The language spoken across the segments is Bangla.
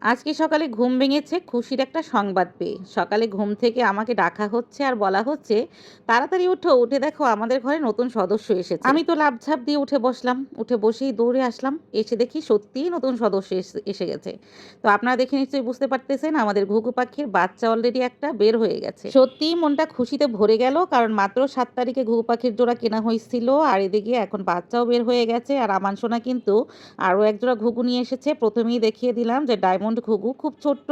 আজকে সকালে ঘুম ভেঙেছে খুশির একটা সংবাদ পেয়ে। সকালে ঘুম থেকে আমাকে ডাকা হচ্ছে আর বলা হচ্ছে, তাড়াতাড়ি উঠো, উঠে দেখো আমাদের ঘরে নতুন সদস্য এসেছে। আমি তো লাভঝাপ দিয়ে উঠে বসলাম, উঠে বসেই দৌড়ে আসলাম, এসে দেখি সত্যিই নতুন সদস্য এসে- গেছে। তো আপনারা দেখে নিশ্চয়ই বুঝতে পারতেছেন, আমাদের ঘুঘু পাখির বাচ্চা অলরেডি একটা বের হয়ে গেছে। সত্যিই মনটা খুশিতে ভরে গেল, কারণ মাত্র সাত তারিখে ঘুঘু পাখির জোড়া কেনা হয়েছিল, আর এদিকে এখন বাচ্চাও বের হয়ে গেছে, আর আমান সোনা কিন্তু আরও একজোড়া ঘুঘু নিয়ে এসেছে। প্রথমেই দেখিয়ে দিলাম যে ডায়মন্ড ঘুঘু খুব ছোট্ট,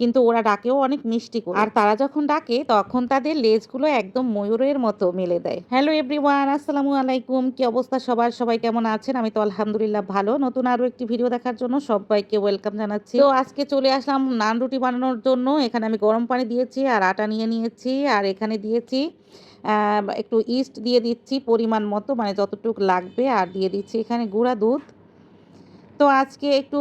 কিন্তু ওরা ডাকেও অনেক মিষ্টি করে। আর তারা যখন ডাকে, তখন তাদের লেজগুলো একদম ময়ূরের মতো মেলে দেয়। হ্যালো এভরিওয়ান, আসসালামু আলাইকুম। কি অবস্থা সবার? সবাই কেমন আছেন? আমি তো আলহামদুলিল্লাহ ভালো। নতুন আরও একটি ভিডিও দেখার জন্য সবাইকে ওয়েলকাম জানাচ্ছি। তো আজকে চলে আসলাম নান রুটি বানানোর জন্য। এখানে আমি গরম পানি দিয়েছি আর আটা নিয়ে নিয়েছি। আর এখানে দিয়েছি একটু ইস্ট দিয়ে দিচ্ছি পরিমাণ মতো মানে যতটুকু লাগবে। আর দিয়ে দিচ্ছি এখানে গুঁড়া দুধ। তো আজকে একটু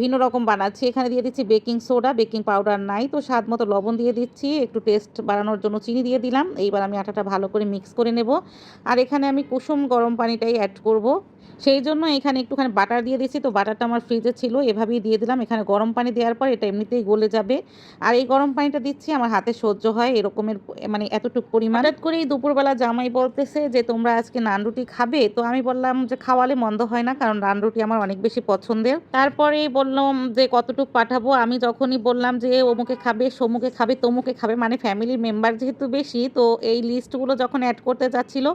ভিন্ন রকম বানাচ্ছি। এখানে দিয়ে দিচ্ছি বেকিং সোডা, বেকিং পাউডার নাই। তো স্বাদ মতো লবণ দিয়ে দিচ্ছি, একটু টেস্ট বাড়ানোর জন্য চিনি দিয়ে দিলাম। এইবার আমি আটাটা ভালো করে মিক্স করে নেব। আর এখানে আমি কুসুম গরম পানিটাই অ্যাড করব। সেই জন্য এখানে একটুখানি বাটার দিয়ে দিচ্ছি তো বাটারটা আমার ফ্রিজে ছিল, এভাবেই দিয়ে দিলাম। এখানে গরম পানি দেওয়ার পর এটা এমনিতেই গলে যাবে। আর এই গরম পানিটা দিচ্ছি, আমার হাতে সহ্য হয় এরকমের মানে এতটুকু পরিমাণ। হঠাৎ করেই দুপুরবেলা জামাই বলতেছে যে, তোমরা আজকে নান রুটি খাবে? তো আমি বললাম যে, খাওয়ালে মন্দ হয় না, কারণ নান রুটি আমার অনেক বেশি পছন্দের। তারপরে বললাম যে, কতটুকু পাঠাবো? আমি যখনই বললাম যে, অমুকে খাবে, সমুকে খাবে, তমুকে খাবে মানে ফ্যামিলির মেম্বার যেহেতু বেশি, তো এই লিস্টগুলো যখন অ্যাড করতে যাচ্ছিল,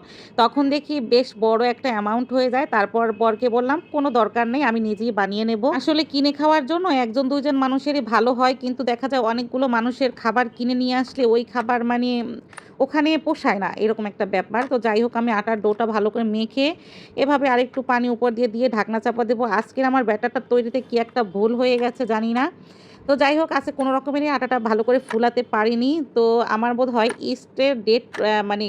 তখন দেখি বেশ বড় একটা অ্যামাউন্ট হয়ে যায়। তারপর বরকে বললাম, কোনো দরকার নেই, আমি নিজেই বানিয়ে নেব। আসলে কিনে খাওয়ার জন্য একজন দুইজন মানুষেরই ভালো হয়, কিন্তু দেখা যায় অনেকগুলো মানুষের খাবার কিনে নিয়ে আসলে ওই খাবার মানে ওখানে পোষায় না, এরকম একটা ব্যাপার। তো যাই হোক, আমি আটার ডোটা ভালো করে মেখে এভাবে আরেকটু পানি উপর দিয়ে দিয়ে ঢাকনা চাপা দেবো। আজকের আমার ব্যাটারটা তৈরিতে কি একটা ভুল হয়ে গেছে জানি না। তো যাই হোক, আজকে কোনো রকমেরই আটাটা ভালো করে ফুলাতে পারিনি। তো আমার বোধ হয় ইস্টের ডেট মানে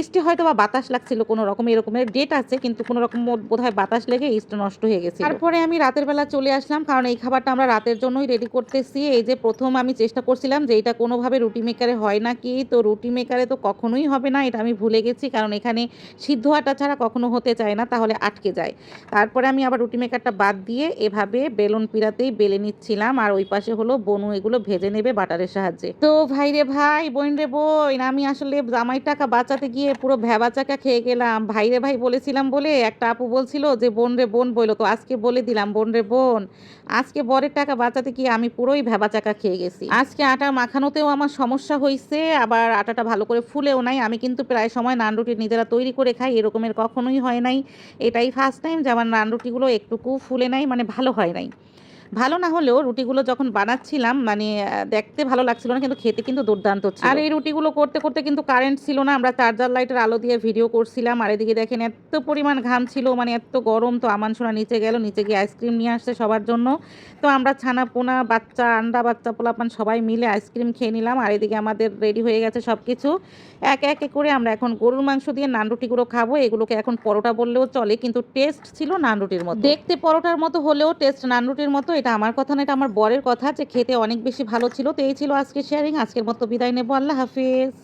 ইস্টে হয়তো বা বাতাস লাগছিল কোনো রকম, এরকমের ডেট আছে, কিন্তু কোনো রকম বোধ হয় বাতাস লেগে ইস্ট নষ্ট হয়ে গেছে তারপরে আমি রাতের বেলা চলে আসলাম, কারণ এই খাবারটা আমরা রাতের জন্যই রেডি করতেছি। এই যে প্রথম আমি চেষ্টা করছিলাম যে এটা কোনোভাবে রুটি মেকারে হয় না কি, তো রুটি মেকারে তো কখনোই হবে না, এটা আমি ভুলে গেছি, কারণ এখানে সিদ্ধ আটা ছাড়া কখনো হতে চায় না, তাহলে আটকে যায়। তারপরে আমি আবার রুটি মেকারটা বাদ দিয়ে এভাবে বেলুন পিড়াতেই বেলে নিচ্ছিলাম, আর ওই পাশে হলো বনু, এগুলো ভেজে নেবে বাটারের সাহায্যে। তো ভাই রে ভাই, বোন রে বোন, আমি আসলে জামাই টাকা বাঁচাতে গিয়ে পুরো ভ্যাবাচাকা খেয়ে গেলাম। ভাই রে ভাই, বলেছিলাম বলে একটা আপু বলছিল যে, বোন রে বোন বইলো তো আজকে বলে দিলাম, বোন রে বোন, আজকে বরের টাকা বাঁচাতে গিয়ে আমি পুরোই ভ্যাবাচাকা খেয়ে গেছি। আজকে আটা মাখানোতেও আমার সমস্যা হয়েছে আবার আটাটা ভালো করে ফুলেও নাই। আমি কিন্তু প্রায় সময় নান রুটি নিজেরা তৈরি করে খাই এরকমের কখনোই হয় নাই। এটাই ফার্স্ট টাইম যে, আমার নান রুটিগুলো একটুকু ফুলে নাই মানে ভালো হয় নাই। ভালো না হলেও রুটিগুলো যখন বানাচ্ছিলাম মানে দেখতে ভালো লাগছিল না কিন্তু খেতে কিন্তু দুর্দান্ত ছিল। আর এই রুটিগুলো করতে করতে কিন্তু কারেন্ট ছিল না। আমরা চার্জার লাইটের আলো দিয়ে ভিডিও করছিলাম। আর এদিকে দেখেন এত পরিমাণ ঘাম ছিল মানে এত গরম। তো আমান সোনা নিচে গেল নিচে গিয়ে আইসক্রিম নিয়ে আসছে সবার জন্য। তো আমরা ছানা পোনা বাচ্চা আন্ডা বাচ্চা পোলাপান সবাই মিলে আইসক্রিম খেয়ে নিলাম। আর এদিকে আমাদের রেডি হয়ে গেছে সব কিছু এক এক করে আমরা এখন গরুর মাংস দিয়ে নান রুটিগুলো খাব। এগুলোকে এখন পরোটা বললেও চলে কিন্তু টেস্ট ছিল নান রুটির মতো। দেখতে পরোটার মতো হলেও টেস্ট নান রুটির মতো। এটা আমার কথা না, এটা আমার বরের কথা যে খেতে অনেক বেশি ভালো ছিল, তো এই ছিল আজকে শেয়ারিং আজকের মতো বিদায় নেব। আল্লাহ হাফিজ।